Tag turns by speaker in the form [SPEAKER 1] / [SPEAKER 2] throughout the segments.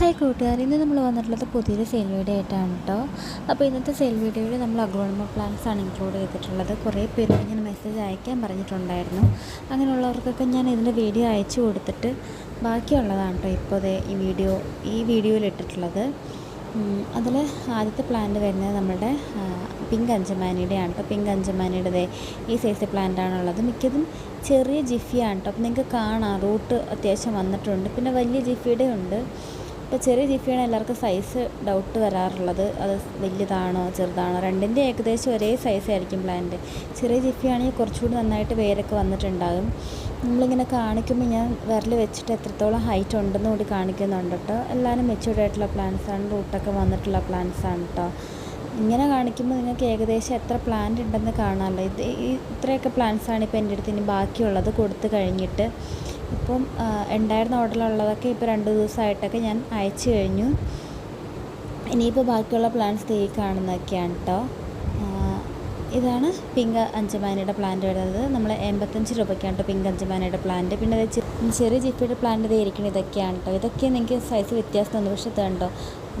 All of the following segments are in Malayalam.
[SPEAKER 1] ഹായ് കൂട്ടുകാർ ഇന്ന് നമ്മൾ വന്നിട്ടുള്ളത് പുതിയൊരു സെയിൽ വീഡിയോ ആയിട്ടാണ് കേട്ടോ അപ്പോൾ ഇന്നത്തെ സെയിൽ വീഡിയോയിൽ നമ്മൾ അഗ്രോണമ പ്ലാൻസ് ആണ് ഇൻക്ലൂഡ് ചെയ്തിട്ടുള്ളത്. കുറേ പേര് ഇങ്ങനെ മെസ്സേജ് അയക്കാൻ പറഞ്ഞിട്ടുണ്ടായിരുന്നു. അങ്ങനെയുള്ളവർക്കൊക്കെ ഞാൻ ഇതിന്റെ വീഡിയോ അയച്ചു കൊടുത്തിട്ട് ബാക്കിയുള്ളതാണ് കേട്ടോ ഇപ്പോൾ ഈ വീഡിയോ ഈ വീഡിയോയിൽ ഇട്ടിട്ടുള്ളത്. അതിൽ ആദ്യത്തെ പ്ലാന്റ് വരുന്നത് നമ്മുടെ പിങ്ക് അഞ്ചമാനിയുടെയാണ് കേട്ടോ പിങ്ക് അഞ്ചമാനിയുടെ ഈ സൈസ് പ്ലാന്റ് ആണുള്ളത്. മിക്കതും ചെറിയ ജിഫിയാണ് കേട്ടോ അപ്പോൾ നിങ്ങൾക്ക് കാണാം. റൂട്ട് അത്യാവശ്യം വന്നിട്ടുണ്ട്. പിന്നെ വലിയ ജിഫിയുടെ ഉണ്ട്. ഇപ്പോൾ ചെറിയ ജിഫിയാണ് എല്ലാവർക്കും സൈസ് ഡൗട്ട് വരാറുള്ളത്. അത് വലിയതാണോ ചെറുതാണോ? രണ്ടിന്റെ ഏകദേശം ഒരേ സൈസ് ആയിരിക്കും പ്ലാന്റ് ചെറിയ ജിഫിയാണെങ്കിൽ കുറച്ചുകൂടി നന്നായിട്ട് വേരൊക്കെ വന്നിട്ടുണ്ടാകും. നമ്മളിങ്ങനെ കാണിക്കുമ്പോൾ ഞാൻ വിരൽ വെച്ചിട്ട് എത്രത്തോളം ഹൈറ്റ് ഉണ്ടെന്ന് കൂടി കാണിക്കുന്നുണ്ട് കേട്ടോ എല്ലാവരും മെച്യൂർഡ് ആയിട്ടുള്ള പ്ലാന്റ്സ് ആണ് റൂട്ടൊക്കെ വന്നിട്ടുള്ള പ്ലാന്റ്സ് ആണ് കേട്ടോ ഇങ്ങനെ കാണിക്കുമ്പോൾ നിങ്ങൾക്ക് ഏകദേശം എത്ര പ്ലാന്റ് ഉണ്ടെന്ന് കാണാമല്ലോ ഇത് ഇത്രയൊക്കെ പ്ലാന്റ്സാണ് ഇപ്പോൾ എന്റെ അടുത്ത് ഇനി ബാക്കിയുള്ളത് കൊടുത്തു കഴിഞ്ഞിട്ട്. ഇപ്പം ആ, ഉണ്ടായിരുന്ന ഓർഡറിലുള്ളതൊക്കെ ഇപ്പോൾ രണ്ട് ദിവസമായിട്ടൊക്കെ ഞാൻ അയച്ചു കഴിഞ്ഞു. ഇനിയിപ്പോൾ ബാക്കിയുള്ള പ്ലാന്റ്സ് ഈ കാണുന്നതൊക്കെയാണ് കേട്ടോ ഇതാണ് പിങ്ക് അഞ്ചമാനയുടെ പ്ലാന്റ് വരുന്നത്. നമ്മൾ എൺപത്തഞ്ച് രൂപയ്ക്കാണ് കേട്ടോ പിങ്ക് അഞ്ചമാനയുടെ പ്ലാന്റ് പിന്നെ ചെറിയ ജിപ്പിയുടെ പ്ലാന്റ് ഇത് ഇരിക്കുന്നത് ഇതൊക്കെയാണ് കേട്ടോ ഇതൊക്കെ നിങ്ങൾക്ക് സൈസ് വ്യത്യാസം ഉണ്ട് പക്ഷേ ഇതുണ്ടോ?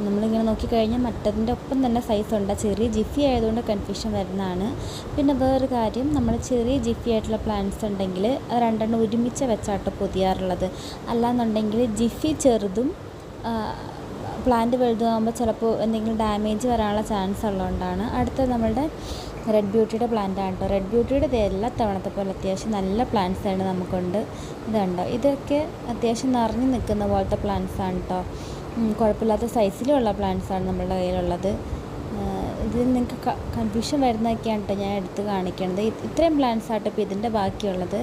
[SPEAKER 1] നമ്മളിങ്ങനെ നോക്കിക്കഴിഞ്ഞാൽ മറ്റതിന്റെ ഒപ്പം തന്നെ സൈസ് ഉണ്ട്. ചെറിയ ജിഫി ആയതുകൊണ്ട് കൺഫ്യൂഷൻ വരുന്നതാണ്. പിന്നെ വേറൊരു കാര്യം നമ്മൾ ചെറിയ ജിഫി ആയിട്ടുള്ള പ്ലാന്റ്സ് ഉണ്ടെങ്കിൽ അത് രണ്ടെണ്ണം ഒരുമിച്ച് വെച്ചാട്ടോ പൊതിയാറുള്ളത്. അല്ലാന്നുണ്ടെങ്കിൽ ജിഫി ചെറുതും പ്ലാന്റ് വലുതാകുമ്പോൾ ചിലപ്പോൾ എന്തെങ്കിലും ഡാമേജ് വരാനുള്ള ചാൻസ് ഉള്ളതുകൊണ്ടാണ്. അടുത്തത് നമ്മളുടെ റെഡ് ബ്യൂട്ടിയുടെ പ്ലാന്റ് ആണ് കേട്ടോ റെഡ് ബ്യൂട്ടിയുടെ എല്ലാ തവണത്തെ പോലെ അത്യാവശ്യം നല്ല പ്ലാന്റ്സ് ആണ് നമുക്കുണ്ട്. ഇതുണ്ടോ? ഇതൊക്കെ അത്യാവശ്യം നിറഞ്ഞു നിൽക്കുന്ന പോലത്തെ പ്ലാന്റ്സ് ആണ് കേട്ടോ കുഴപ്പമില്ലാത്ത സൈസിലുള്ള പ്ലാന്റ്സ് ആണ് നമ്മളുടെ കയ്യിലുള്ളത്. ഇത് നിങ്ങൾക്ക് കൺഫ്യൂഷൻ വരുന്നതൊക്കെയാണ് കേട്ടോ ഞാൻ എടുത്ത് കാണിക്കണത്. ഇത് ഇത്രയും പ്ലാന്റ്സ് ആട്ടോ ഇപ്പോൾ ഇതിന്റെ ബാക്കിയുള്ളത്.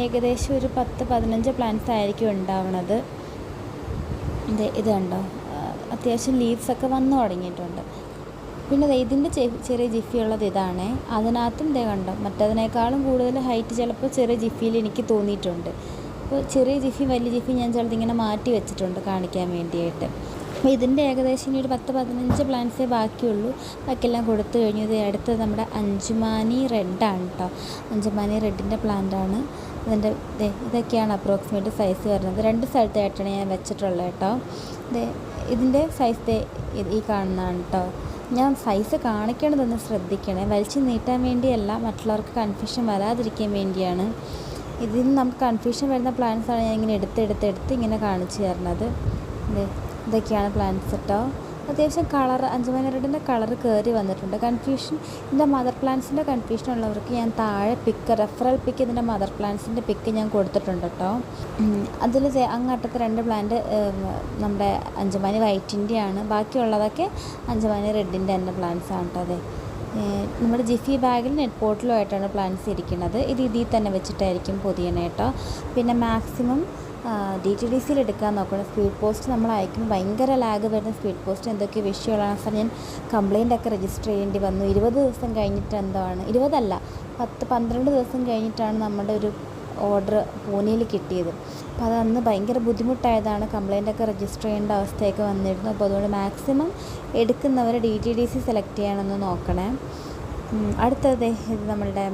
[SPEAKER 1] ഏകദേശം ഒരു പത്ത് പതിനഞ്ച് പ്ലാന്റ്സ് ആയിരിക്കും ഉണ്ടാവണത്. ഇത് ഇത് കണ്ടോ? അത്യാവശ്യം ലീവ്സ് ഒക്കെ വന്നു തുടങ്ങിയിട്ടുണ്ട്. പിന്നെ ഇതിന്റെ ചെറിയ ജിഫി ഉള്ളത് ഇതാണ്. അതിനകത്തും ഇതേ കണ്ടോ? മറ്റതിനേക്കാളും കൂടുതൽ ഹൈറ്റ് ചിലപ്പോൾ ചെറിയ ജിഫിയിൽ എനിക്ക് തോന്നിയിട്ടുണ്ട്. അപ്പോൾ ചെറിയ ജിഫി വലിയ ജിഫി ഞാൻ ചിലത് ഇങ്ങനെ മാറ്റി വെച്ചിട്ടുണ്ട് കാണിക്കാൻ വേണ്ടിയിട്ട്. അപ്പോൾ ഇതിന്റെ ഏകദേശം ഇനി ഒരു പത്ത് പതിനഞ്ച് പ്ലാന്റ്സേ ബാക്കിയുള്ളൂ. ബാക്കിയെല്ലാം കൊടുത്തു കഴിഞ്ഞു. ഇത് അടുത്തത് നമ്മുടെ അഞ്ചുമാനി റെഡാണ് കേട്ടോ അഞ്ചുമാനി റെഡിന്റെ പ്ലാന്റാണ് ഇതിന്റെ ഇതൊക്കെയാണ് അപ്രോക്സിമേറ്റ് സൈസ് വരുന്നത്. രണ്ട് സ്ഥലത്തായിട്ടാണ് ഞാൻ വെച്ചിട്ടുള്ളത് കേട്ടോ ഇതിന്റെ സൈസ് ഈ കാണുന്നതാണ് കേട്ടോ ഞാൻ സൈസ് കാണിക്കണതൊന്ന് ശ്രദ്ധിക്കണേ. വലിച്ചു നീട്ടാൻ വേണ്ടിയല്ല മറ്റുള്ളവർക്ക് കൺഫ്യൂഷൻ വരാതിരിക്കാൻ വേണ്ടിയാണ്. ഇതിൽ നിന്ന് നമുക്ക് കൺഫ്യൂഷൻ വരുന്ന പ്ലാൻസാണ് ഞാൻ ഇങ്ങനെ എടുത്തെടുത്തെടുത്ത് എടുത്ത് എടുത്ത് ഇങ്ങനെ കാണിച്ചു തരുന്നത്. ദേ ഇതൊക്കെയാണ് പ്ലാന്റ്സ് കേട്ടോ അത്യാവശ്യം കളർ അഞ്ചുമണി റെഡിന്റെ കളർ കയറി വന്നിട്ടുണ്ട്. കൺഫ്യൂഷൻ ഇതിന്റെ മദർ പ്ലാന്റ്സിന്റെ കൺഫ്യൂഷൻ ഉള്ളവർക്ക് ഞാൻ താഴെ പിക്ക് റെഫറൽ പിക്ക് ഇതിന്റെ മദർ പ്ലാന്റ്സിന്റെ പിക്ക് ഞാൻ കൊടുത്തിട്ടുണ്ട് കേട്ടോ അതിൽ അങ്ങട്ടത്തെ രണ്ട് പ്ലാന്റ് നമ്മുടെ അഞ്ചുമണി വൈറ്റിന്റെയാണ് ബാക്കിയുള്ളതൊക്കെ അഞ്ചുമണി റെഡിന്റെ തന്നെ പ്ലാന്റ്സാണ് കേട്ടോ അതെ നമ്മുടെ ജിഫി ബാഗിൽ നെറ്റ് പോട്ടിലുമായിട്ടാണ് പ്ലാന്റ്സ് ഇരിക്കുന്നത്. ഇത് ഇതിൽ തന്നെ വെച്ചിട്ടായിരിക്കും പൊതിയണേ കേട്ടോ. പിന്നെ മാക്സിമം ഡി ടി ഡി സിയിൽ എടുക്കാൻ നോക്കണം. സ്പീഡ് പോസ്റ്റ് നമ്മൾ അയക്കുമ്പോൾ ഭയങ്കര ലാഗ് വരുന്ന സ്പീഡ് പോസ്റ്റ്. എന്തൊക്കെ വിഷയമുള്ളതാണ്. സാർ ഞാൻ കംപ്ലയിന്റ് ഒക്കെ രജിസ്റ്റർ ചെയ്യേണ്ടി വന്നു. ഇരുപത് ദിവസം കഴിഞ്ഞിട്ട് എന്താണ് ഇരുപതല്ല പത്ത് പന്ത്രണ്ട് ദിവസം കഴിഞ്ഞിട്ടാണ് നമ്മുടെ ഒരു ഓർഡർ പൂനെയിൽ കിട്ടിയത്. അപ്പോൾ അത് അന്ന് ഭയങ്കര ബുദ്ധിമുട്ടായതാണ്. കംപ്ലയിന്റൊക്കെ രജിസ്റ്റർ ചെയ്യേണ്ട അവസ്ഥയൊക്കെ വന്നിരുന്നു. അപ്പോൾ അതുകൊണ്ട് maximum എടുക്കുന്നവർ D T D C select ചെയ്യണമെന്ന് നോക്കണേ. അടുത്തത് ഇത് നമ്മളുടെ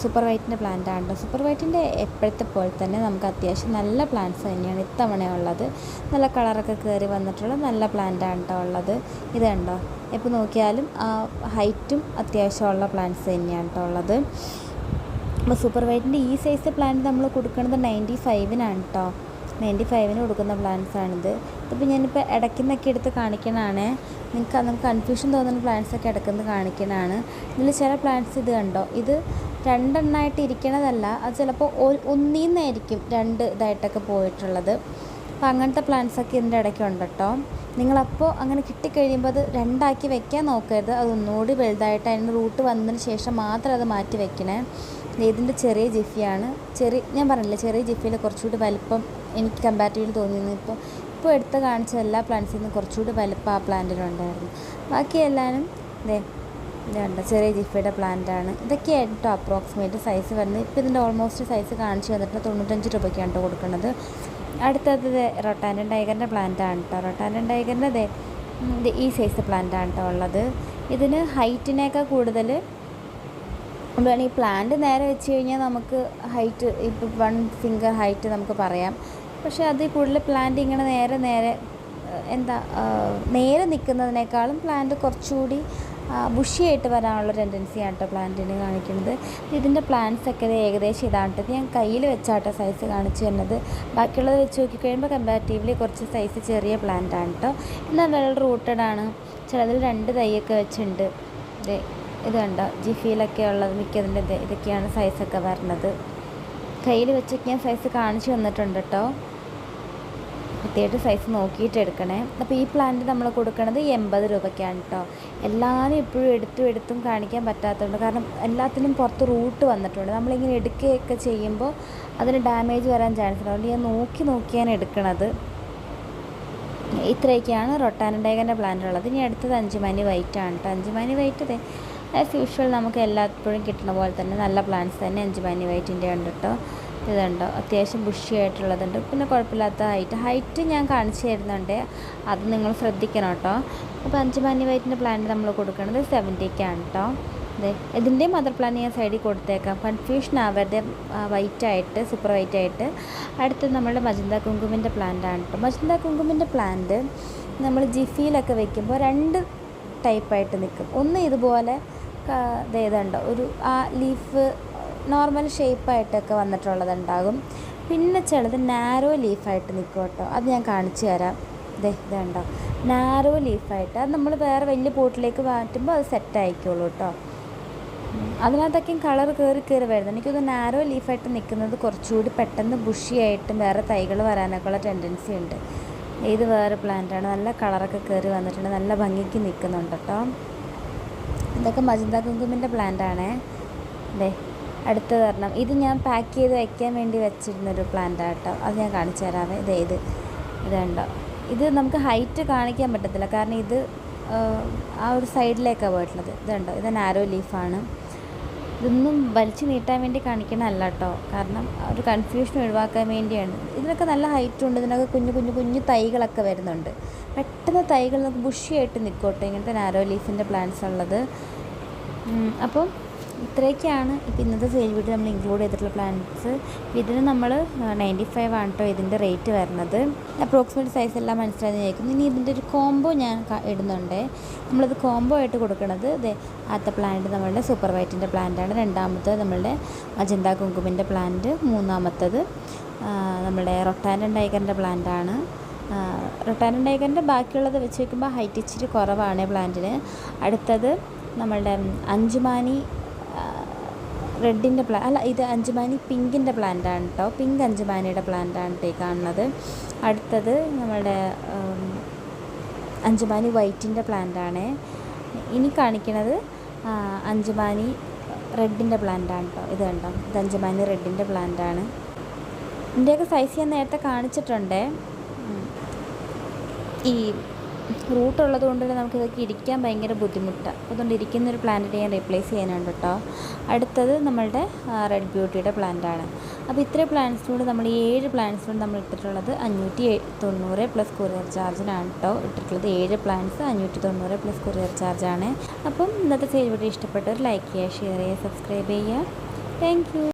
[SPEAKER 1] സൂപ്പർ വൈറ്റിന്റെ പ്ലാന്റ് ആണ് സൂപ്പർ വൈറ്റിന്റെ എപ്പോഴത്തെ പോലെ തന്നെ നമുക്ക് അത്യാവശ്യം നല്ല പ്ലാന്റ്സ് തന്നെയാണ് ഇത്തവണ ഉള്ളത് നല്ല കളറൊക്കെ കയറി വന്നിട്ടുള്ള നല്ല പ്ലാന്റ് ആണ് കേട്ടോ ഉള്ളത്. ഇത് കണ്ടോ? എപ്പോൾ നോക്കിയാലും ഹൈറ്റും അത്യാവശ്യമുള്ള പ്ലാന്റ്സ് തന്നെയാണ് കേട്ടോ ഉള്ളത്. അപ്പോൾ സൂപ്പർ വൈറ്റിന്റെ ഈ സൈസ് പ്ലാന്റ് നമ്മൾ കൊടുക്കുന്നത് നയന്റി ഫൈവിനാണ് കേട്ടോ നയന്റി ഫൈവിന് കൊടുക്കുന്ന പ്ലാന്റ്സ് ആണിത്. ഇതിപ്പോൾ ഞാനിപ്പോൾ ഇടയ്ക്കുന്നൊക്കെ എടുത്ത് കാണിക്കണതാണ് നിങ്ങൾക്ക് നമുക്ക് കൺഫ്യൂഷൻ തോന്നുന്ന പ്ലാന്റ്സ് ഒക്കെ ഇടയ്ക്കുന്ന് കാണിക്കണതാണ് ഇതിൽ ചില പ്ലാന്റ്സ് ഇത് കണ്ടോ? ഇത് രണ്ടെണ്ണമായിട്ട് ഇരിക്കണതല്ല അത് ചിലപ്പോൾ ഒന്നിൽ നിന്നായിരിക്കും രണ്ട് ഇതായിട്ടൊക്കെ പോയിട്ടുള്ളത്. അപ്പോൾ അങ്ങനത്തെ പ്ലാന്റ്സ് ഒക്കെ ഇതിന്റെ ഇടയ്ക്കുണ്ട് കേട്ടോ നിങ്ങളപ്പോൾ അങ്ങനെ കിട്ടിക്കഴിയുമ്പോൾ അത് രണ്ടാക്കി വെക്കാൻ നോക്കരുത്. അതൊന്നുകൂടി വലുതായിട്ട് അതിന് റൂട്ട് വന്നതിന് ശേഷം മാത്രം അത് മാറ്റി വെക്കണേ. ഇതിന്റെ ചെറിയ ജിഫിയാണ്. ചെറിയ ഞാൻ പറഞ്ഞില്ല ചെറിയ ജിഫിയിൽ കുറച്ചുകൂടി വലിപ്പം എനിക്ക് കമ്പാരിറ്റീവ്ലി തോന്നിയിരുന്നു. ഇപ്പോൾ ഇപ്പോൾ എടുത്ത് കാണിച്ച എല്ലാ പ്ലാന്റ്സിൽ നിന്നും കുറച്ചുകൂടി വലിപ്പം ആ പ്ലാന്റിലുണ്ടായിരുന്നു ബാക്കി എല്ലാവരും ഇതേ ഇതുണ്ട് ചെറിയ ജിഫിയുടെ പ്ലാന്റാണ് ഇതൊക്കെയാണ് കേട്ടോ അപ്രോക്സിമേറ്റ് സൈസ് വരുന്നത്. ഇപ്പോൾ ഇതിന്റെ ഓൾമോസ്റ്റ് സൈസ് കാണിച്ചു തന്നിട്ട് തൊണ്ണൂറ്റഞ്ച് രൂപയ്ക്കാണ് കേട്ടോ കൊടുക്കുന്നത്. അടുത്തത് റൊട്ടാൻഡൻ ടൈഗറിന്റെ പ്ലാന്റാണ് കേട്ടോ. റൊട്ടാൻഡൻ ടൈഗറിന്റെ അതെ ഈ സൈസ് പ്ലാന്റാണ് കേട്ടോ ഉള്ളത്. ഇതിന് ഹൈറ്റിനേക്കാൾ കൂടുതൽ വേണമെങ്കിൽ ഈ പ്ലാന്റ് നേരെ വെച്ച് കഴിഞ്ഞാൽ നമുക്ക് ഹൈറ്റ് ഇപ്പോൾ വൺ ഫിംഗർ ഹൈറ്റ് നമുക്ക് പറയാം. പക്ഷേ അതിൽ കൂടുതൽ പ്ലാന്റ് ഇങ്ങനെ നേരെ നേരെ എന്താ നേരെ നിൽക്കുന്നതിനേക്കാളും പ്ലാന്റ് കുറച്ചുകൂടി ബുഷിയായിട്ട് വരാനുള്ള ടെൻഡൻസിയാണ് കേട്ടോ പ്ലാന്റിന് കാണിക്കുന്നത്. ഇതിന്റെ പ്ലാന്റ്സ് ഒക്കെ ഏകദേശം ഇതാണ് ഞാൻ കയ്യിൽ വെച്ചാട്ടോ സൈസ് കാണിച്ചു തരുന്നത്. ബാക്കിയുള്ളത് വെച്ച് നോക്കിക്കഴിയുമ്പോൾ കമ്പാരിറ്റീവ്ലി കുറച്ച് സൈസ് ചെറിയ പ്ലാന്റ് ആണ് കേട്ടോ എന്നാൽ വെൽ റൂട്ടഡ് ആണ്. ചിലതിൽ രണ്ട് തൈയൊക്കെ വെച്ചിട്ടുണ്ട്. ഇത് ഇത് കണ്ടോ? ജിഫിയിലൊക്കെ ഉള്ളത് മിക്കതിന്റെ ഇത് ഇതൊക്കെയാണ് സൈസൊക്കെ വരുന്നത് കയ്യിൽ വെച്ചൊക്കെ ഞാൻ സൈസ് കാണിച്ചു തന്നിട്ടുണ്ട് കേട്ടോ കൃത്യമായിട്ട് സൈസ് നോക്കിയിട്ട് എടുക്കണേ. അപ്പോൾ ഈ പ്ലാന്റ് നമ്മൾ കൊടുക്കുന്നത് എൺപത് രൂപയ്ക്കാണ് കേട്ടോ എല്ലാവരും ഇപ്പോഴും എടുത്തും എടുത്തും കാണിക്കാൻ പറ്റാത്തതുകൊണ്ട് കാരണം എല്ലാത്തിനും പുറത്ത് റൂട്ട് വന്നിട്ടുണ്ട്. നമ്മളിങ്ങനെ എടുക്കുകയൊക്കെ ചെയ്യുമ്പോൾ അതിന് ഡാമേജ് വരാൻ ചാൻസ് ഉണ്ട്. അതുകൊണ്ട് ഞാൻ നോക്കി നോക്കിയാണ് എടുക്കണത്. ഇത്രയൊക്കെയാണ് റൊട്ടാനഡേഗന്റെ പ്ലാന്റ് ഉള്ളത്. ഇനി അടുത്തത് അഞ്ചുമണി വൈറ്റ് ആണ് കേട്ടോ അഞ്ചുമണി വൈറ്റ് അതെ ആസ് യൂഷ്വൽ നമുക്ക് എല്ലായ്പ്പോഴും കിട്ടുന്ന പോലെ തന്നെ നല്ല പ്ലാന്റ്സ് തന്നെ അഞ്ച് പനി വൈറ്റിന്റെ ഉണ്ട് കേട്ടോ ഇതുണ്ടോ. അത്യാവശ്യം ബുഷി ആയിട്ടുള്ളതുണ്ട്. പിന്നെ കുഴപ്പമില്ലാത്ത ഹൈറ്റ് ഹൈറ്റ് ഞാൻ കാണിച്ചു തരുന്നുണ്ട്. അത് നിങ്ങൾ ശ്രദ്ധിക്കണം കേട്ടോ അപ്പോൾ അഞ്ച് പനി വൈറ്റിന്റെ പ്ലാന്റ് നമ്മൾ കൊടുക്കുന്നത് സെവന്റിക്കാണ് കേട്ടോ അതെ ഇതിന്റെ മദർ പ്ലാൻ ഞാൻ സൈഡിൽ കൊടുത്തേക്കാം. കൺഫ്യൂഷൻ ആവരുത് വൈറ്റ് ആയിട്ട് സൂപ്പർ വൈറ്റ് ആയിട്ട്. അടുത്ത് നമ്മളുടെ മജന്ത കുങ്കുമിന്റെ പ്ലാന്റ് ആണ് കേട്ടോ മജന്ത കുങ്കുമിന്റെ പ്ലാന്റ് നമ്മൾ ജിഫിയിലൊക്കെ വെക്കുമ്പോൾ രണ്ട് ടൈപ്പായിട്ട് നിൽക്കും. ഒന്ന് ഇതുപോലെ ഇതുണ്ടോ? ഒരു ആ ലീഫ് നോർമൽ ഷേപ്പായിട്ടൊക്കെ വന്നിട്ടുള്ളതുണ്ടാകും. പിന്നെ ചിലത് നാരോ ലീഫായിട്ട് നിൽക്കും കേട്ടോ. അത് ഞാൻ കാണിച്ചു തരാം. ഇതേ ഇതുണ്ടോ? നാരോ ലീഫായിട്ട് അത് നമ്മൾ വേറെ വലിയ പോട്ടിലേക്ക് മാറ്റുമ്പോൾ അത് സെറ്റ് ആയിക്കോളൂ കേട്ടോ. അതിനകത്തൊക്കെയും കളർ കയറി കയറി വരുന്നത്. എനിക്കൊന്ന് നാരോ ലീഫായിട്ട് നിൽക്കുന്നത് കുറച്ചുകൂടി പെട്ടെന്ന് ബുഷിയായിട്ടും വേറെ തൈകൾ വരാനൊക്കെ ഉള്ള ടെൻഡൻസി ഉണ്ട്. ഇത് വേറെ പ്ലാന്റാണ് നല്ല കളറൊക്കെ കയറി വന്നിട്ടുണ്ട്. നല്ല ഭംഗിക്ക് നിൽക്കുന്നുണ്ട് കേട്ടോ. ഇതൊക്കെ മജന്ത കുങ്കുമിന്റെ പ്ലാന്റാണേ അതെ അടുത്ത തരണം ഇത് ഞാൻ പാക്ക് ചെയ്ത് വയ്ക്കാൻ വേണ്ടി വെച്ചിരുന്നൊരു പ്ലാന്റാണ് കേട്ടോ അത് ഞാൻ കാണിച്ചു തരാമേ ഇതേ. ഇത് ഇതുണ്ടോ ഇത് നമുക്ക് ഹൈറ്റ് കാണിക്കാൻ പറ്റത്തില്ല. കാരണം ഇത് ആ ഒരു സൈഡിലേക്കാണ് പോയിട്ടുള്ളത്. ഇതുണ്ടോ ഇത് നാരോ ലീഫാണ് ഇതൊന്നും വലിച്ചു നീട്ടാൻ വേണ്ടി കാണിക്കണമല്ല കേട്ടോ കാരണം ഒരു കൺഫ്യൂഷൻ ഒഴിവാക്കാൻ വേണ്ടിയാണ്. ഇതിനൊക്കെ നല്ല ഹൈറ്റ് ഉണ്ട്. ഇതിനൊക്കെ കുഞ്ഞു കുഞ്ഞു കുഞ്ഞു തൈകളൊക്കെ വരുന്നുണ്ട്. പെട്ടെന്ന് തൈകൾ നമുക്ക് ബുഷിയായിട്ട് നിൽക്കോട്ടെ ഇങ്ങനത്തെ നാരോ ലീഫിന്റെ പ്ലാന്റ്സ് ഉള്ളത്. അപ്പം ഇത്രയൊക്കെയാണ് ഇപ്പം ഇന്നത്തെ സെയിൽ വീട്ടിൽ നമ്മൾ ഇൻക്ലൂഡ് ചെയ്തിട്ടുള്ള പ്ലാന്റ്സ് ഇതിന് നമ്മൾ നയന്റി ഫൈവ് ആണ് കേട്ടോ ഇതിന്റെ റേറ്റ് വരുന്നത്. അപ്രോക്സിമേറ്റ് സൈസ് എല്ലാം മനസ്സിലായി ചോദിക്കുന്നു ഇനി ഇതിന്റെ ഒരു കോംബോ ഞാൻ ഇടുന്നുണ്ട്. നമ്മളിത് കോംബോ ആയിട്ട് കൊടുക്കുന്നത് ഇത് ആദ്യത്തെ പ്ലാന്റ് നമ്മളുടെ സൂപ്പർ വൈറ്റിന്റെ പ്ലാന്റാണ് രണ്ടാമത്തത് നമ്മളുടെ അജന്ത കുങ്കുമിന്റെ പ്ലാന്റ് മൂന്നാമത്തത് നമ്മുടെ റൊട്ടാൻഡൻ ടൈഗറിന്റെ പ്ലാന്റാണ് റൊട്ടാൻഡൻ ടൈഗറിന്റെ ബാക്കിയുള്ളത് വെച്ച് നോക്കുമ്പോൾ ഹൈറ്റ് ഇച്ചിരി കുറവാണ് പ്ലാന്റിന് അടുത്തത് നമ്മളുടെ അഞ്ചുമാനി റെഡിന്റെ പ്ലാ അല്ല ഇത് അഞ്ചുമാനി പിങ്കിന്റെ പ്ലാന്റ് ആണ് കേട്ടോ പിങ്ക് അഞ്ചുമാനിയുടെ പ്ലാന്റ് ആണ് കേട്ടോ കാണുന്നത്. അടുത്തത് നമ്മുടെ അഞ്ചുമാനി വൈറ്റിന്റെ പ്ലാന്റ് ആണ് ഇനി കാണിക്കണത് അഞ്ചുമാനി റെഡിന്റെ പ്ലാന്റ് ആണ് കേട്ടോ ഇത് കണ്ടോ? ഇത് അഞ്ചുമാനി റെഡിന്റെ പ്ലാന്റ് ആണ് ഇതിന്റെയൊക്കെ സൈസ് ഞാൻ നേരത്തെ കാണിച്ചിട്ടുണ്ട്. ഈ റൂട്ട് ഉള്ളത് കൊണ്ട് തന്നെ നമുക്കിതൊക്കെ ഇരിക്കാൻ ഭയങ്കര ബുദ്ധിമുട്ടാണ് അതുകൊണ്ട് ഇരിക്കുന്ന ഒരു പ്ലാന്റ് ഞാൻ റീപ്ലേസ് ചെയ്യാനുണ്ട് കേട്ടോ അടുത്തത് നമ്മളുടെ റെഡ് ബ്യൂട്ടിയുടെ പ്ലാന്റാണ് അപ്പോൾ ഇത്ര പ്ലാന്റ്സിനോട് നമ്മൾ ഏഴ് പ്ലാന്റ്സിനോട് നമ്മൾ ഇട്ടിട്ടുള്ളത് അഞ്ഞൂറ്റി തൊണ്ണൂറ് പ്ലസ് കൊറിയർ ചാർജിനാണ് കേട്ടോ ഇട്ടിട്ടുള്ളത്. ഏഴ് പ്ലാന്റ്സ് അഞ്ഞൂറ്റി തൊണ്ണൂറ് പ്ലസ് കൊറിയർ ചാർജാണ് അപ്പം ഇന്നത്തെ സെയിൽ വീഡിയോ ഇഷ്ടപ്പെട്ടവർ ലൈക്ക് ചെയ്യുക ഷെയർ ചെയ്യുക സബ്സ്ക്രൈബ് ചെയ്യുക. താങ്ക്